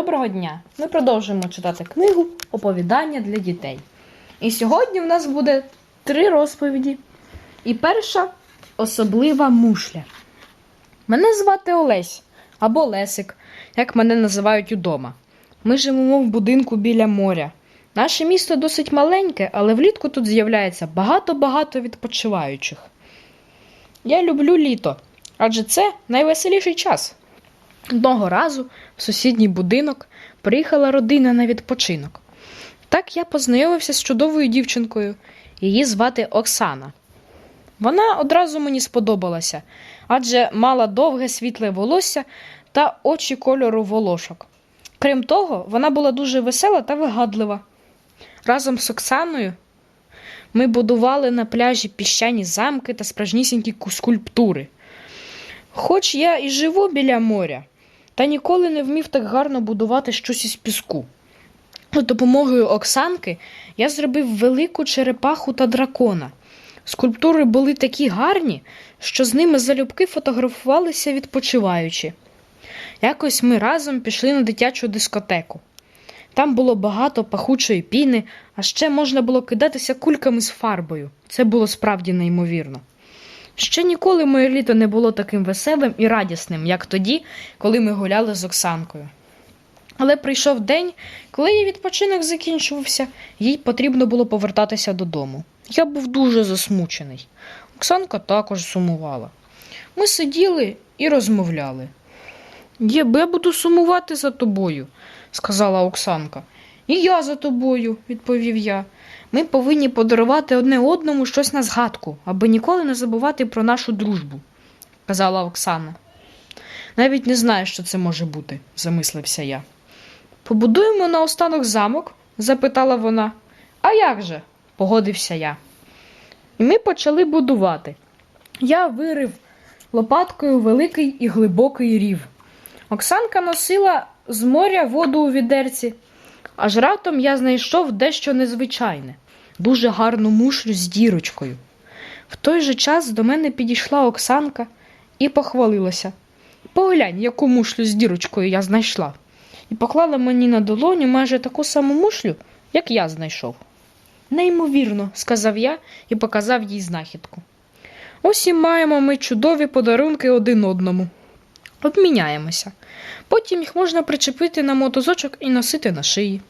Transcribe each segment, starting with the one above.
Доброго дня! Ми продовжуємо читати книгу Оповідання для дітей. І сьогодні в нас буде три розповіді. І перша особлива мушля. Мене звати Олесь або Лесик, як мене називають удома. Ми живемо в будинку біля моря. Наше місто досить маленьке, але влітку тут з'являється багато-багато відпочиваючих. Я люблю літо, адже це найвеселіший час. Одного разу в сусідній будинок приїхала родина на відпочинок. Так я познайомився з чудовою дівчинкою. Її звати Оксана. Вона одразу мені сподобалася, адже мала довге світле волосся та очі кольору волошок. Крім того, вона була дуже весела та вигадлива. Разом з Оксаною ми будували на пляжі піщані замки та справжнісінькі ку- скульптури. Хоч я і живу біля моря, та ніколи не вмів так гарно будувати щось із піску. За допомогою Оксанки я зробив велику черепаху та дракона. Скульптури були такі гарні, що з ними залюбки фотографувалися відпочиваючи. Якось ми разом пішли на дитячу дискотеку. Там було багато пахучої піни, а ще можна було кидатися кульками з фарбою. Це було справді неймовірно. Ще ніколи моє літо не було таким веселим і радісним, як тоді, коли ми гуляли з Оксанкою. Але прийшов день, коли її відпочинок закінчувався, їй потрібно було повертатися додому. Я був дуже засмучений. Оксанка також сумувала. Ми сиділи і розмовляли. Я, я буду сумувати за тобою, сказала Оксанка. І я за тобою, відповів я. Ми повинні подарувати одне одному щось на згадку, аби ніколи не забувати про нашу дружбу, казала Оксана. Навіть не знаю, що це може бути, замислився я. Побудуємо наостанок замок? запитала вона. А як же? погодився я. І ми почали будувати. Я вирив лопаткою великий і глибокий рів. Оксанка носила з моря воду у відерці, аж раптом я знайшов дещо незвичайне, дуже гарну мушлю з дірочкою. В той же час до мене підійшла Оксанка і похвалилася. Поглянь, яку мушлю з дірочкою я знайшла, і поклала мені на долоню майже таку саму мушлю, як я знайшов. Неймовірно, сказав я і показав їй знахідку. Ось і маємо ми чудові подарунки один одному. Обміняємося. Потім їх можна причепити на мотозочок і носити на шиї.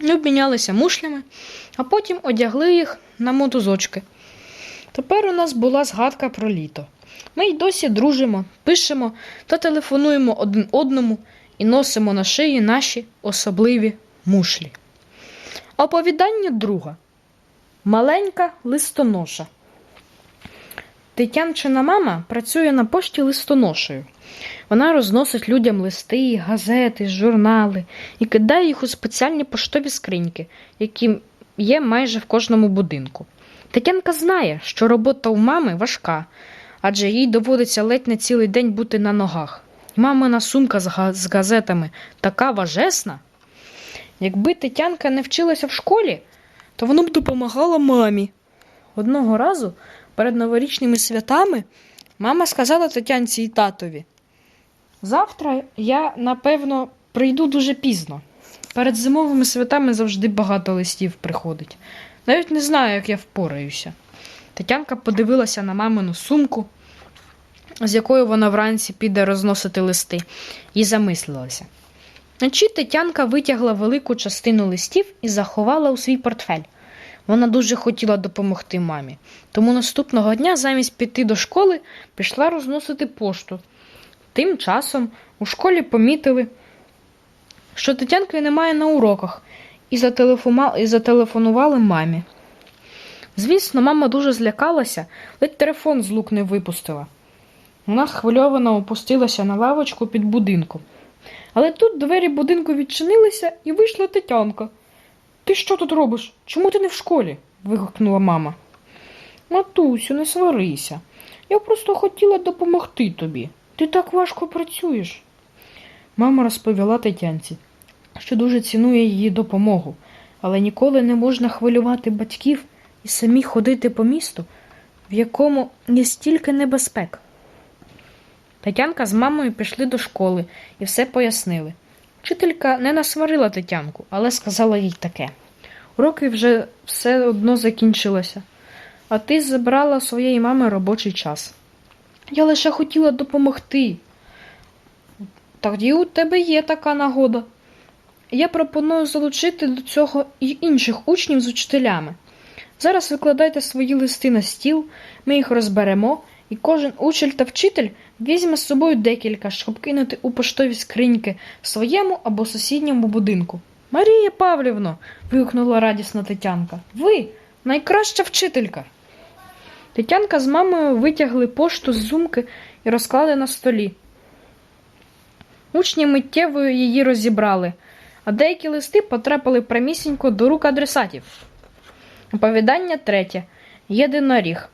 Обмінялися мушлями, а потім одягли їх на мотузочки. Тепер у нас була згадка про літо. Ми й досі дружимо, пишемо та телефонуємо один одному і носимо на шиї наші особливі мушлі. Оповідання друга. Маленька листоноша. Тетянчина мама працює на пошті листоношею. Вона розносить людям листи, газети, журнали і кидає їх у спеціальні поштові скриньки, які є майже в кожному будинку. Тетянка знає, що робота у мами важка, адже їй доводиться ледь не цілий день бути на ногах. Мамина сумка з газетами така важесна. Якби Тетянка не вчилася в школі, то вона б допомагала мамі. Одного разу перед новорічними святами мама сказала Тетянці і татові: Завтра я, напевно, прийду дуже пізно. Перед зимовими святами завжди багато листів приходить. Навіть не знаю, як я впораюся. Тетянка подивилася на мамину сумку, з якою вона вранці піде розносити листи, і замислилася. Вночі Тетянка витягла велику частину листів і заховала у свій портфель. Вона дуже хотіла допомогти мамі, тому наступного дня, замість піти до школи, пішла розносити пошту. Тим часом у школі помітили, що Тетянки немає на уроках, і, зателефонували мамі. Звісно, мама дуже злякалася, ледь телефон з лук не випустила. Вона схвильовано опустилася на лавочку під будинком. Але тут двері будинку відчинилися і вийшла Тетянка. Ти що тут робиш? Чому ти не в школі? вигукнула мама. Матусю, не сварися. Я просто хотіла допомогти тобі. Ти так важко працюєш. Мама розповіла Тетянці, що дуже цінує її допомогу, але ніколи не можна хвилювати батьків і самі ходити по місту, в якому є стільки небезпек. Тетянка з мамою пішли до школи і все пояснили. Вчителька не насварила Тетянку, але сказала їй таке. Уроки вже все одно закінчилося, а ти забрала своєї мами робочий час. Я лише хотіла допомогти. Тоді у тебе є така нагода. Я пропоную залучити до цього і інших учнів з учителями. Зараз викладайте свої листи на стіл, ми їх розберемо, і кожен учитель та вчитель візьме з собою декілька, щоб кинути у поштові скриньки в своєму або сусідньому будинку. Марія Павлівно. вигукнула радісно Тетянка. Ви найкраща вчителька. Тетянка з мамою витягли пошту з зумки і розклали на столі. Учні миттєво її розібрали, а деякі листи потрапили прямісінько до рук адресатів. Оповідання третє. Єдиноріг.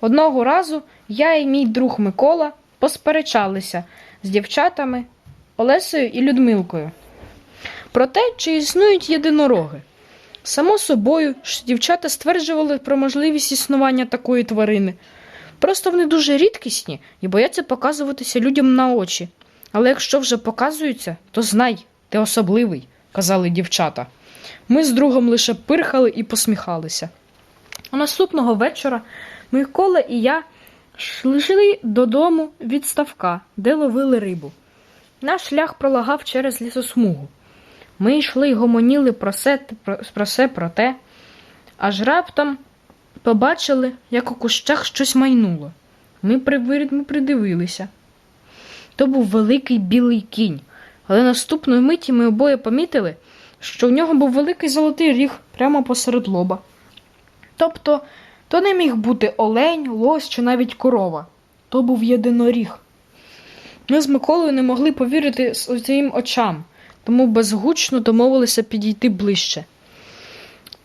Одного разу я і мій друг Микола посперечалися з дівчатами Олесею і Людмилкою про те, чи існують єдинороги. Само собою, що дівчата стверджували про можливість існування такої тварини. Просто вони дуже рідкісні і бояться показуватися людям на очі. Але якщо вже показуються, то знай, ти особливий, казали дівчата. Ми з другом лише пирхали і посміхалися. А наступного вечора Микола і я йшли додому від ставка, де ловили рибу. Наш шлях пролагав через лісосмугу. Ми йшли й гомоніли про все, про, все про те, аж раптом побачили, як у кущах щось майнуло. Ми, ми придивилися. То був великий білий кінь, але наступної миті ми обоє помітили, що в нього був великий золотий ріг прямо посеред лоба. Тобто, то не міг бути олень, лось чи навіть корова. То був єдиноріг. Ми з Миколою не могли повірити своїм очам, тому безгучно домовилися підійти ближче.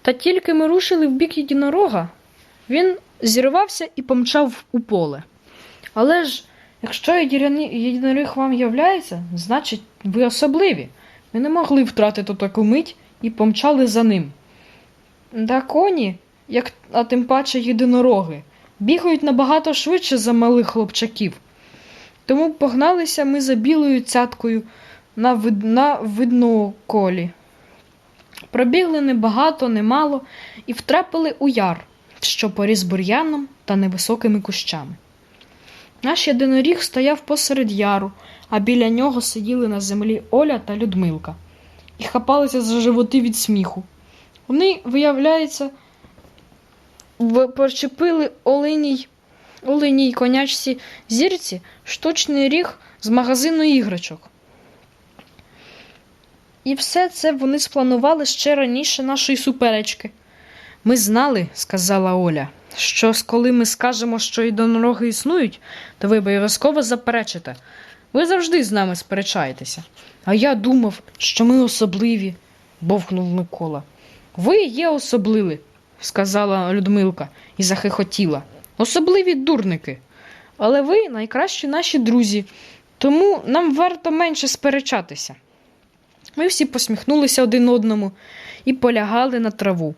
Та тільки ми рушили в бік єдинорога, він зірвався і помчав у поле. Але ж, якщо єдиноріг вам являється, значить, ви особливі. Ми не могли втратити таку мить і помчали за ним. Та коні, як, а тим паче єдинороги, бігають набагато швидше за малих хлопчаків. Тому погналися ми за білою цяткою на, вид... на видну колі. Пробігли небагато, немало і втрапили у яр, що поріс бур'яном та невисокими кущами. Наш єдиноріг стояв посеред яру, а біля нього сиділи на землі Оля та Людмилка і хапалися за животи від сміху. Вони, виявляється, причепили оленій, оленій конячці зірці штучний ріг з магазину іграшок. І все це вони спланували ще раніше нашої суперечки. Ми знали, сказала Оля, що коли ми скажемо, що єдинороги існують, то ви обов'язково заперечите. Ви завжди з нами сперечаєтеся. А я думав, що ми особливі, бовкнув Микола. Ви є особливі, сказала Людмилка і захихотіла. Особливі дурники. Але ви найкращі наші друзі, тому нам варто менше сперечатися. Ми всі посміхнулися один одному і полягали на траву.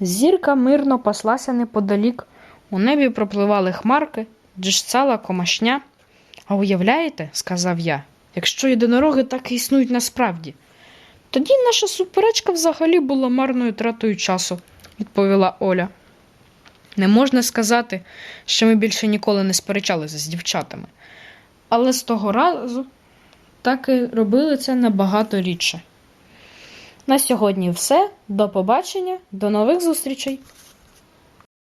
Зірка мирно паслася неподалік, у небі пропливали хмарки, джищала комашня. А уявляєте, сказав я, якщо єдинороги так і існують насправді. Тоді наша суперечка взагалі була марною тратою часу, відповіла Оля. Не можна сказати, що ми більше ніколи не сперечалися з дівчатами. Але з того разу так і робили це набагато рідше. На сьогодні все. До побачення, до нових зустрічей!